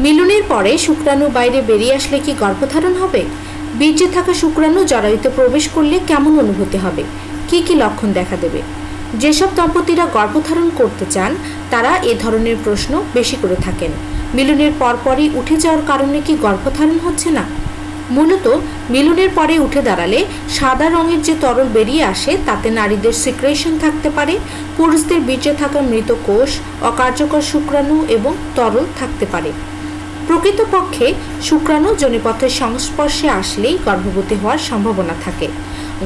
মিলনের পরে শুক্রাণু বাইরে বেরিয়ে আসলে কি গর্ভধারণ হবে? বীর্যে থাকা শুক্রাণু জরায়ুতে প্রবেশ করলে কেমন অনুভূতি হবে? কি কি লক্ষণ দেখা দেবে? যেসব দম্পতিরা গর্ভধারণ করতে চান, তারা এ ধরনের প্রশ্ন বেশি করে থাকেন। মিলনের পরপরই উঠে যাওয়ার কারণে কি গর্ভধারণ হচ্ছে না? মূলত, মিলনের পরে উঠে দাঁড়ালে সাদা রঙের যে তরল বেরিয়ে আসে, তাতে নারীদের সিক্রেশন থাকতে পারে, পুরুষদের বীর্যে থাকা মৃত কোষ, অকার্যকর শুক্রাণু এবং তরল থাকতে পারে। প্রকৃতপক্ষে শুক্রাণু জনিপথের সংস্পর্শে আসলেই গর্ভবতী হওয়ার সম্ভাবনা থাকে।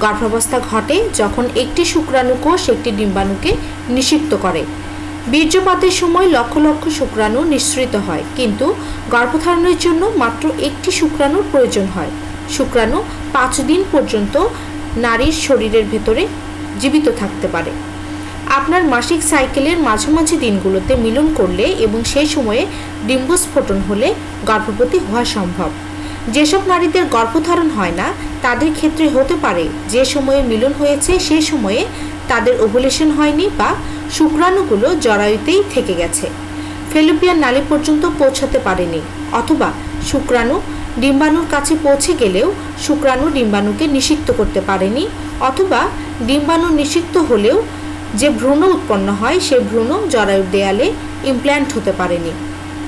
গর্ভাবস্থা ঘটে যখন একটি শুক্রাণু কোষ একটি ডিম্বাণুকে নিষিক্ত করে। বীর্যপাতের সময় লক্ষ লক্ষ শুক্রাণু নিঃসৃত হয়, কিন্তু গর্ভধারণের জন্য মাত্র একটি শুক্রাণুর প্রয়োজন হয়। শুক্রাণু পাঁচ দিন পর্যন্ত নারীর শরীরের ভেতরে জীবিত থাকতে পারে। আপনার মাসিক সাইকেলের মাঝামাঝি দিনগুলোতে মিলন করলে এবং সেই সময়ে ডিম্বস্ফোটন হলে গর্ভবতী হওয়া সম্ভব। যেসব নারীদের গর্ভধারণ হয় না, তাদের ক্ষেত্রে হতে পারে যে সময়ে মিলন হয়েছে, সে সময়ে তাদের ওভুলেশন হয়নি বা শুক্রাণুগুলো জরায়ুতেই থেকে গেছে। ফেলুপিয়ান নালী পর্যন্ত পৌঁছাতে পারেনি, অথবা শুক্রাণু ডিম্বাণুর কাছে পৌঁছে গেলেও শুক্রাণু ডিম্বাণুকে নিষিক্ত করতে পারেনি, অথবা ডিম্বাণু নিষিক্ত হলেও যে ভ্রূণ উৎপন্ন হয়, সে ভ্রূণ জরায়ুর দেয়ালে ইমপ্ল্যান্ট হতে পারেনি।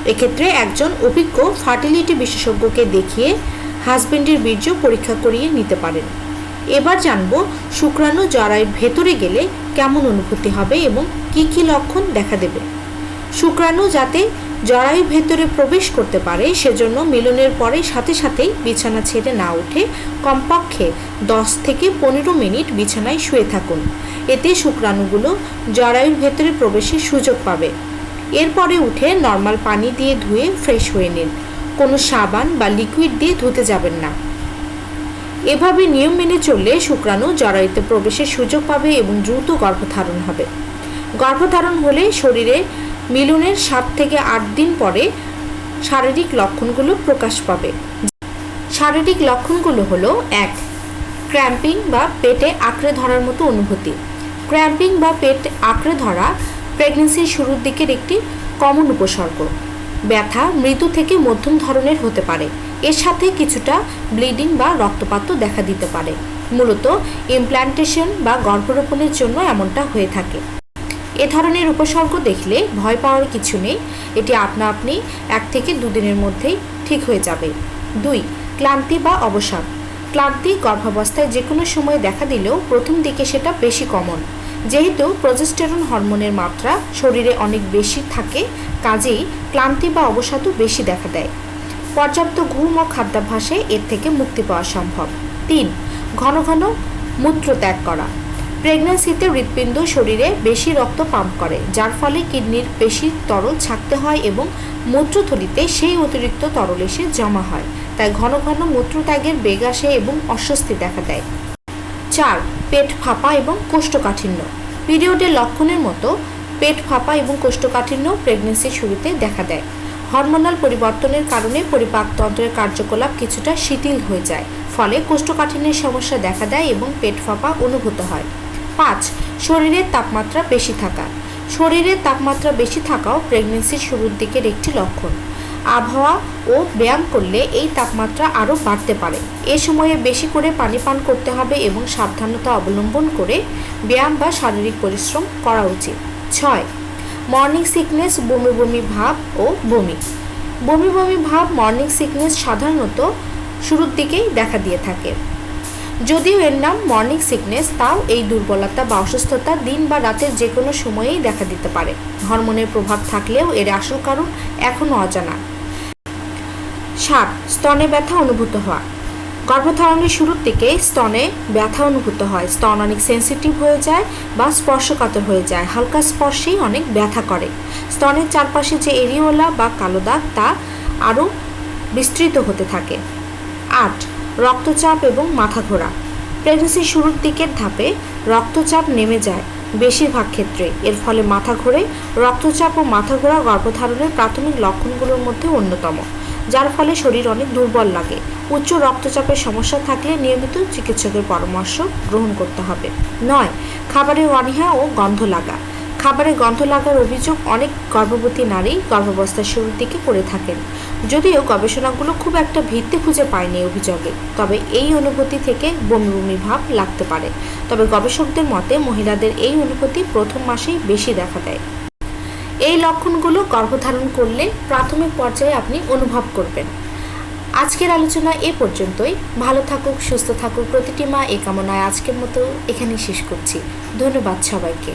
এক্ষেত্রে একজন অভিজ্ঞ ফার্টিলিটি বিশেষজ্ঞকে দেখিয়ে হাজবেন্ডের বীর্য পরীক্ষা করিয়ে নিতে পারেন। এবার জানব শুক্রাণু জরায়ুর ভেতরে গেলে কেমন অনুভূতি হবে এবং কি কি লক্ষণ দেখা দেবে। শুক্রাণু যাতে জরায়ু ভেতরে প্রবেশ করতে পারে, সেজন্য মিলনের পরে সাথে সাথেই বিছানা ছেড়ে না উঠে কমপক্ষে দশ থেকে পনেরো মিনিট বিছানায় শুয়ে থাকুন। এতে শুক্রাণুগুলো জরায়ুর ভেতরে প্রবেশের সুযোগ পাবে। এরপরে উঠে নর্মাল পানি দিয়ে ধুয়ে ফ্রেশ হয়ে নিন। কোনো সাবান বা লিকুইড দিয়ে ধুতে যাবেন না। এভাবে নিয়ম মেনে চললে শুক্রাণু জরায়ুতে প্রবেশের সুযোগ পাবে এবং দ্রুত গর্ভধারণ হবে। গর্ভধারণ হলে শরীরে মিলনের সাত থেকে আট দিন পরে শারীরিক লক্ষণগুলো প্রকাশ পাবে। শারীরিক লক্ষণগুলো হলো, এক, ক্র্যাম্পিং বা পেটে আঁকড়ে ধরার মতো অনুভূতি। ক্র্যাম্পিং বা পেট আঁকড়ে ধরা প্রেগনেন্সির শুরুর দিকের একটি কমন উপসর্গ। ব্যথা মৃদু থেকে মধ্যম ধরনের হতে পারে। এর সাথে কিছুটা ব্লিডিং বা রক্তপাতও দেখা দিতে পারে। মূলত ইমপ্ল্যান্টেশন বা গর্ভরোপণের জন্য এমনটা হয়ে থাকে। এ ধরনের উপসর্গ দেখলে ভয় পাওয়ার কিছু নেই। এটি আপনা আপনি এক থেকে দুদিনের মধ্যেই ঠিক হয়ে যাবে। দুই, ক্লান্তি বা অবসাদ। ক্লান্তি গর্ভাবস্থায় যে কোনো সময় দেখা দিলেও প্রথম দিকে সেটা বেশি কমন। যেহেতু প্রজেস্টেরন হরমোনের মাত্রা শরীরে অনেক বেশি থাকে, কাজেই ক্লান্তি বা অবসাদও বেশি দেখা দেয়। পর্যাপ্ত ঘুম ও খাদ্যাভ্যাসে এর থেকে মুক্তি পাওয়া সম্ভব। তিন, ঘন ঘন মূত্র ত্যাগ করা। প্রেগন্যান্সিতে হৃৎপিণ্ড শরীরে বেশি রক্ত পাম্প করে, যার ফলে কিডনির বেশি তরল ছাকতে হয় এবং মূত্রথলিতে সেই অতিরিক্ত তরল এসে জমা হয়। তাই ঘন ঘন মূত্রত্যাগের বেগ আসে এবং অস্বস্তি দেখা দেয়। চার, পেট ফাঁপা এবং কোষ্ঠকাঠিন্য। পিরিয়ডের লক্ষণের মতো পেট ফাঁপা এবং কোষ্ঠকাঠিন্য প্রেগনেন্সির শুরুতে দেখা দেয়। হরমোনাল পরিবর্তনের কারণে পরিপাকতন্ত্রের কার্যকলাপ কিছুটা শিথিল হয়ে যায়, ফলে কোষ্ঠকাঠিন্যের সমস্যা দেখা দেয় এবং পেট ফাঁপা অনুভূত হয়। পাঁচ, শরীরের তাপমাত্রা বেশি থাকা। শরীরের তাপমাত্রা বেশি থাকাও প্রেগনেন্সির শুরুর দিকের একটি লক্ষণ। আবহাওয়া ও ব্যায়াম করলে এই তাপমাত্রা আরও বাড়তে পারে। এ সময়ে বেশি করে পানি পান করতে হবে এবং সাবধানতা অবলম্বন করে ব্যায়াম বা শারীরিক পরিশ্রম করা উচিত। ছয় মর্নিং সিকনেস বমি বমি ভাব ও বমি। বমি বমি ভাব মর্নিং সিকনেস সাধারণত শুরুর দিকেই দেখা দিয়ে থাকে। যদিও এর নাম মর্নিং সিকনেস, তাও এই দুর্বলতা বা অসুস্থতা দিন বা রাতের যে কোনো সময়েই দেখা দিতে পারে। হরমোনের প্রভাব থাকলেও এর আসল কারণ এখনও অজানা। সাত, স্তনে ব্যথা অনুভূত হওয়া। গর্ভধারণের শুরুর দিকে স্তনে ব্যথা অনুভূত হয়। স্তন অনেক সেন্সিটিভ হয়ে যায় বা স্পর্শকাতর হয়ে যায়। হালকা স্পর্শেই অনেক ব্যথা করে। স্তনের চারপাশে যে এরিওলা বা কালো দাগ, তা আরও বিস্তৃত হতে থাকে। আট রক্তচাপ এবং মাথা ঘোরা প্রেগনেন্সির শুরুর দিকের ধাপে রক্তচাপ নেমে যায় বেশিরভাগ ক্ষেত্রে। এর ফলে মাথা ঘোরে রক্তচাপ ও মাথা ঘোরা গর্ভধারণের প্রাথমিক লক্ষণগুলোর মধ্যে অন্যতম, যার ফলে শরীর অনেক দুর্বল লাগে। উচ্চ রক্তচাপের সমস্যা থাকলে নিয়মিত চিকিৎসকের পরামর্শ গ্রহণ করতে হবে। নয় খাবারের অনীহা ও গন্ধ লাগা। খাবারে গন্ধ লাগার অভিযোগ অনেক গর্ভবতী নারী গর্ভাবস্থার শুরুর দিকে করে থাকেন। যদিও গবেষণাগুলো খুব একটা ভিত্তি খুঁজে পায়নি অভিযোগে। তবে এই অনুভূতি থেকে বমি বমি ভাব লাগতে পারে। তবে গবেষকদের মতে মহিলাদের এই অনুভূতি প্রথম মাসেই বেশি দেখা দেয়। এই লক্ষণগুলো গর্ভধারণ করলে প্রাথমিক পর্যায়ে আপনি অনুভব করবেন। আজকের আলোচনা এ পর্যন্তই। ভালো থাকুক, সুস্থ থাকুক। প্রতিটি মা এ কামনায় আজকের মতো এখানেই শেষ করছি। ধন্যবাদ সবাইকে।